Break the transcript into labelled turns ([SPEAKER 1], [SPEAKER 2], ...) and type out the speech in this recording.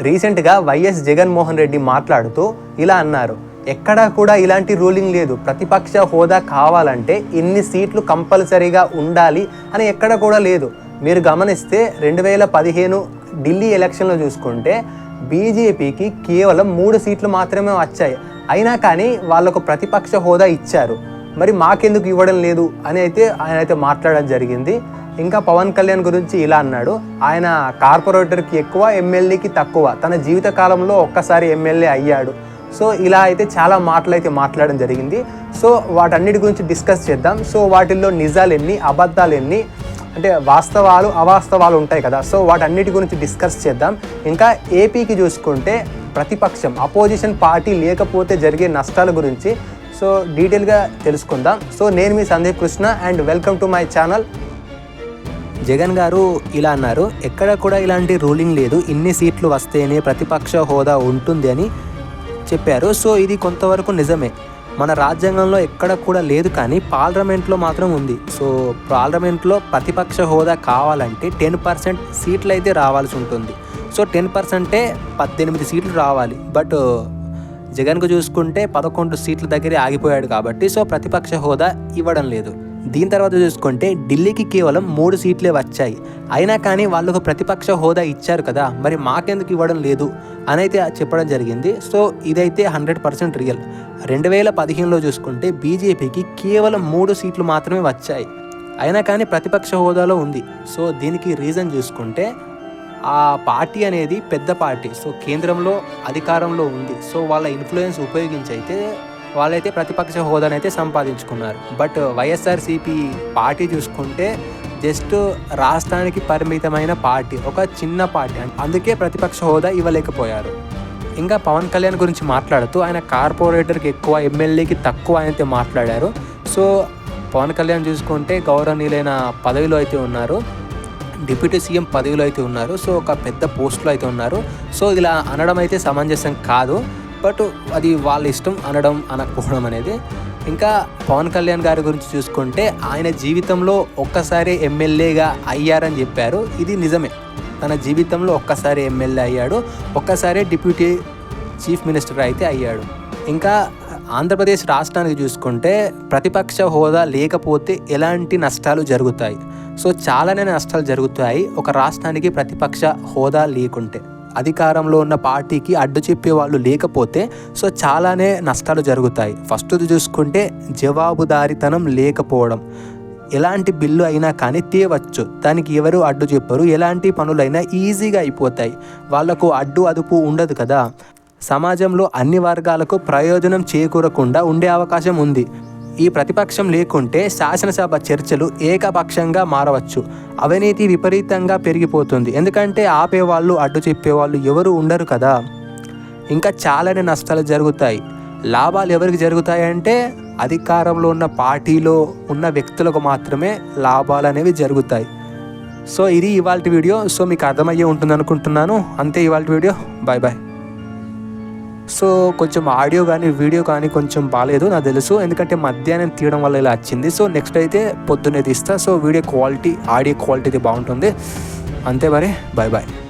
[SPEAKER 1] రీసెంట్గా వైఎస్ జగన్మోహన్ రెడ్డి మాట్లాడుతూ ఇలా అన్నారు ఎక్కడా కూడా ఇలాంటి రూలింగ్ లేదు. ప్రతిపక్ష హోదా కావాలంటే ఇన్ని సీట్లు కంపల్సరీగా ఉండాలి అని ఎక్కడ కూడా లేదు. మీరు గమనిస్తే రెండు వేల పదిహేను ఢిల్లీ ఎలక్షన్లో చూసుకుంటే బీజేపీకి కేవలం మూడు సీట్లు మాత్రమే వచ్చాయి. అయినా కానీ వాళ్ళకు ప్రతిపక్ష హోదా ఇచ్చారు. మరి మాకెందుకు ఇవ్వడం లేదు? అని అయితే ఆయన అయితే మాట్లాడడం జరిగింది. ఇంకా పవన్ కళ్యాణ్ గురించి ఇలా అన్నాడు. ఆయన కార్పొరేటర్కి ఎక్కువ ఎమ్మెల్యేకి తక్కువ. తన జీవిత కాలంలో ఒక్కసారి ఎమ్మెల్యే అయ్యాడు. సో ఇలా అయితే చాలా మాటలు అయితే మాట్లాడడం జరిగింది. సో వాటన్నిటి గురించి డిస్కస్ చేద్దాం. సో వాటిల్లో నిజాలు ఎన్ని అబద్ధాలు ఎన్ని అంటే వాస్తవాలు అవాస్తవాలు ఉంటాయి కదా. సో వాటన్నిటి గురించి డిస్కస్ చేద్దాం. ఇంకా ఏపీకి చూసుకుంటే ప్రతిపక్షం అపోజిషన్ పార్టీ లేకపోతే జరిగే నష్టాల గురించి. సో డీటెయిల్గా తెలుసుకుందాం. సో నేను మీ Sandeep Krishna and welcome to my channel Jagan గారు ఇలా అన్నారు ఎక్కడ కూడా ఇలాంటి రూలింగ్ లేదు. ఇన్ని సీట్లు వస్తేనే ప్రతిపక్ష హోదా ఉంటుంది అని చెప్పారు. సో ఇది కొంతవరకు నిజమే. మన రాజ్యాంగంలో ఎక్కడ కూడా లేదు కానీ పార్లమెంట్లో మాత్రం ఉంది. సో పార్లమెంట్లో ప్రతిపక్ష హోదా కావాలంటే టెన్ పర్సెంట్ సీట్లు అయితే రావాల్సి ఉంటుంది. సో టెన్ పర్సెంటే పద్దెనిమిది సీట్లు రావాలి. బట్ జగన్కు చూసుకుంటే పదకొండు సీట్ల దగ్గరే ఆగిపోయాడు కాబట్టి సో ప్రతిపక్ష హోదా ఇవ్వడం లేదు. దీని తర్వాత చూసుకుంటే ఢిల్లీకి కేవలం మూడు సీట్లే వచ్చాయి. అయినా కానీ వాళ్ళకు ప్రతిపక్ష హోదా ఇచ్చారు కదా మరి మాకెందుకు ఇవ్వడం లేదు అని అయితే చెప్పడం జరిగింది. సో ఇదైతే హండ్రెడ్ పర్సెంట్ రియల్. రెండు వేల పదిహేనులో చూసుకుంటే బీజేపీకి కేవలం మూడు సీట్లు మాత్రమే వచ్చాయి. అయినా కానీ ప్రతిపక్ష హోదాలో ఉంది. సో దీనికి రీజన్ చూసుకుంటే ఆ పార్టీ అనేది పెద్ద పార్టీ. సో కేంద్రంలో అధికారంలో ఉంది. సో వాళ్ళ ఇన్ఫ్లుయెన్స్ ఉపయోగించి అయితే వాళ్ళైతే ప్రతిపక్ష హోదానైతే సంపాదించుకున్నారు. బట్ వైఎస్ఆర్సీపీ పార్టీ చూసుకుంటే జస్ట్ రాష్ట్రానికి పరిమితమైన పార్టీ ఒక చిన్న పార్టీ. అందుకే ప్రతిపక్ష హోదా ఇవ్వలేకపోయారు. ఇంకా పవన్ కళ్యాణ్ గురించి మాట్లాడుతూ ఆయన కార్పొరేటర్కి ఎక్కువ ఎమ్మెల్యేకి తక్కువ అయితే మాట్లాడారు. సో పవన్ కళ్యాణ్ చూసుకుంటే గౌరవనీయులైన పదవిలో అయితే ఉన్నారు. డిప్యూటీ సీఎం పదవిలో అయితే ఉన్నారు. సో ఒక పెద్ద పోస్ట్లో అయితే ఉన్నారు. సో ఇలా అనడం అయితే సమంజసం కాదు. బట్ అది వాళ్ళ ఇష్టం అనడం అనకపోవడం అనేది. ఇంకా పవన్ కళ్యాణ్ గారి గురించి చూసుకుంటే ఆయన జీవితంలో ఒక్కసారి ఎమ్మెల్యేగా అయ్యారని చెప్పారు. ఇది నిజమే. తన జీవితంలో ఒక్కసారి ఎమ్మెల్యే అయ్యాడు. ఒక్కసారి డిప్యూటీ చీఫ్ మినిస్టర్ అయితే అయ్యాడు. ఇంకా ఆంధ్రప్రదేశ్ రాష్ట్రానికి చూసుకుంటే ప్రతిపక్ష హోదా లేకపోతే ఎలాంటి నష్టాలు జరుగుతాయి? సో చాలానే నష్టాలు జరుగుతాయి ఒక రాష్ట్రానికి ప్రతిపక్ష హోదా లేకుంటే. అధికారంలో ఉన్న పార్టీకి అడ్డు చెప్పే వాళ్ళు లేకపోతే సో చాలానే నష్టాలు జరుగుతాయి. ఫస్ట్ చూసుకుంటే జవాబుదారితనం లేకపోవడం. ఎలాంటి బిల్లు అయినా కానీ తేవచ్చు. దానికి ఎవరు అడ్డు చెప్పరు. ఎలాంటి పనులైనా ఈజీగా అయిపోతాయి. వాళ్ళకు అడ్డు అదుపు ఉండదు కదా. సమాజంలో అన్ని వర్గాలకు ప్రయోజనం చేకూరకుండా ఉండే అవకాశం ఉంది. ఈ ప్రతిపక్షం లేకుంటే శాసనసభ చర్చలు ఏకపక్షంగా మారవచ్చు. అవినీతి విపరీతంగా పెరిగిపోతుంది. ఎందుకంటే ఆపేవాళ్ళు అడ్డు చెప్పేవాళ్ళు ఎవరు ఉండరు కదా. ఇంకా చాలానే నష్టాలు జరుగుతాయి. లాభాలు ఎవరికి జరుగుతాయంటే అధికారంలో ఉన్న పార్టీలో ఉన్న వ్యక్తులకు మాత్రమే లాభాలు అనేవి జరుగుతాయి. సో ఇది ఇవాళ వీడియో. సో మీకు అర్థమయ్యే ఉంటుంది అనుకుంటున్నాను అంతే ఇవాళ వీడియో. బాయ్ బాయ్ సో కొంచెం ఆడియో కానీ వీడియో కానీ కొంచెం బాగాలేదు నాకు తెలుసు. ఎందుకంటే మధ్యాహ్నం తీయడం వల్ల ఇలా వచ్చింది. సో నెక్స్ట్ అయితే పొద్దున్నే తీస్తా. So video quality audio quality బాగుంటుంది. అంతే మరి. Bye bye